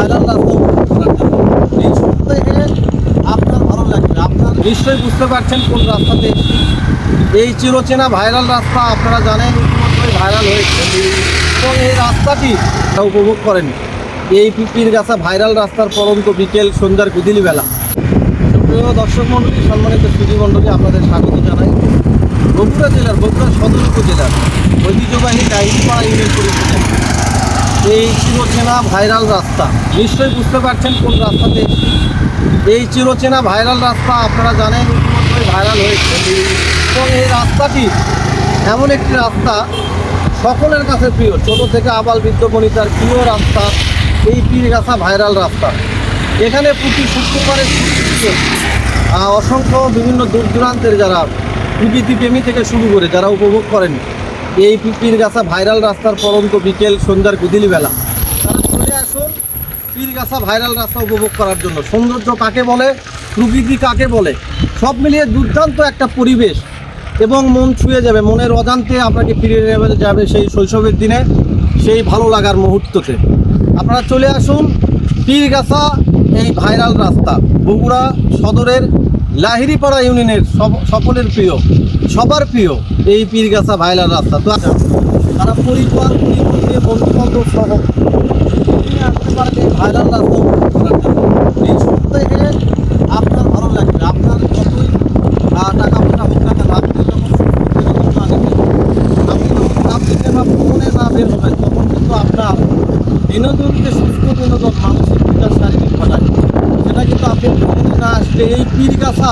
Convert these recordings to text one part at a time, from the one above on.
Viral রাস্তা করার জন্য। এই সপ্তাহে আপনার ভালো লাগবে। আপনার নিশ্চয়ই বুঝতে পারছেন কোন রাস্তাতে। এই চিরচেনা ভাইরাল রাস্তা আপনারা জানেন ভাইরাল হয়েছে। এবং এই রাস্তাটি উপভোগ করেন। এই পিপির গাছা ভাইরাল রাস্তার পরন্ত বিকেল সন্ধ্যার গুদিলি বেলা সুপ্রিয় দর্শক মণ্ডলী, সম্মানিত মণ্ডলী, আপনাদের স্বাগত জানাই। বগুড়া জেলার বগুড়া সদর উপজেলার ঐতিহ্যবাহী ডাইরিপাড়া ইউনিয়ন পরিষদের এই চিরচেনা ভাইরাল রাস্তা। নিশ্চয়ই বুঝতে পারছেন কোন রাস্তাতে। এই চিরচেনা ভাইরাল রাস্তা আপনারা জানেন ইতিমধ্যেই ভাইরাল হয়েছে। এবং এই রাস্তাটি এমন একটি রাস্তা সকলের কাছে প্রিয়। ছোট থেকে আবাল বৃদ্ধ বনিতার প্রিয় রাস্তা এই পীরগাছা ভাইরাল রাস্তা। এখানে প্রতি আহ, অসংখ্য বিভিন্ন দূর দূরান্তের যারা প্রকৃতি প্রেমী থেকে শুরু করে যারা উপভোগ করেন এই পীরগাছা ভাইরাল রাস্তার পরন্ত বিকেল সন্ধ্যার গুদিলি বেলা তারা চলে আসুন পীরগাছা ভাইরাল রাস্তা উপভোগ করার জন্য। সৌন্দর্য কাকে বলে? প্রকৃতি কাকে বলে? সব মিলিয়ে দুর্দান্ত একটা পরিবেশ এবং মন ছুঁয়ে যাবে। মনের অজান্তে আপনাকে ফিরে নেবে যাবে সেই শৈশবের দিনে, সেই ভালো লাগার মুহূর্ততে। আপনারা চলে আসুন পীরগাছা এই ভাইরাল রাস্তা। বগুড়া সদরের লাহিরিপাড়া ইউনিয়নের সব- সকলের প্রিয়, সবার প্রিয় এই পীরগাছা ভাইরাল রাস্তা। তো তারা পরিবার পরিবার নিয়ে বন্ধু বান্ধব সহ আসতে ভাইরাল রাস্তা এই সপ্তাহে আপনার ভালো লাগবে। আপনার যতই টাকা পয়সা হোক না কেন, আপনি যখন আপনি যখন না বের হবেন, তখন কিন্তু আপনার বিনোদন যে সুস্থ, বিনোদন, মানসিক শারীরিক ঘটায় সেটা কিন্তু আপনি আসলে এই পীরগাছা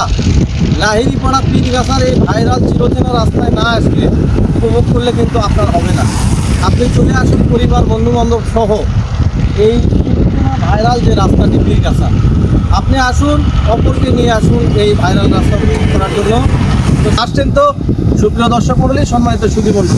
লাহিরিপাড়া পীরগাছার এই ভাইরাল চিরচেনা রাস্তায় না আসলে উপভোগ করলে কিন্তু আপনার হবে না। আপনি চলে আসুন পরিবার বন্ধু বান্ধব সহ এই ভাইরাল যে রাস্তাটি পীরগাছা আপনি আসুন, অপরকে নিয়ে আসুন এই ভাইরাল রাস্তা করার জন্য। তো আসছেন তো সুপ্রিয় দর্শক মন্ডলী সম্মানিত সুদী বন্ধু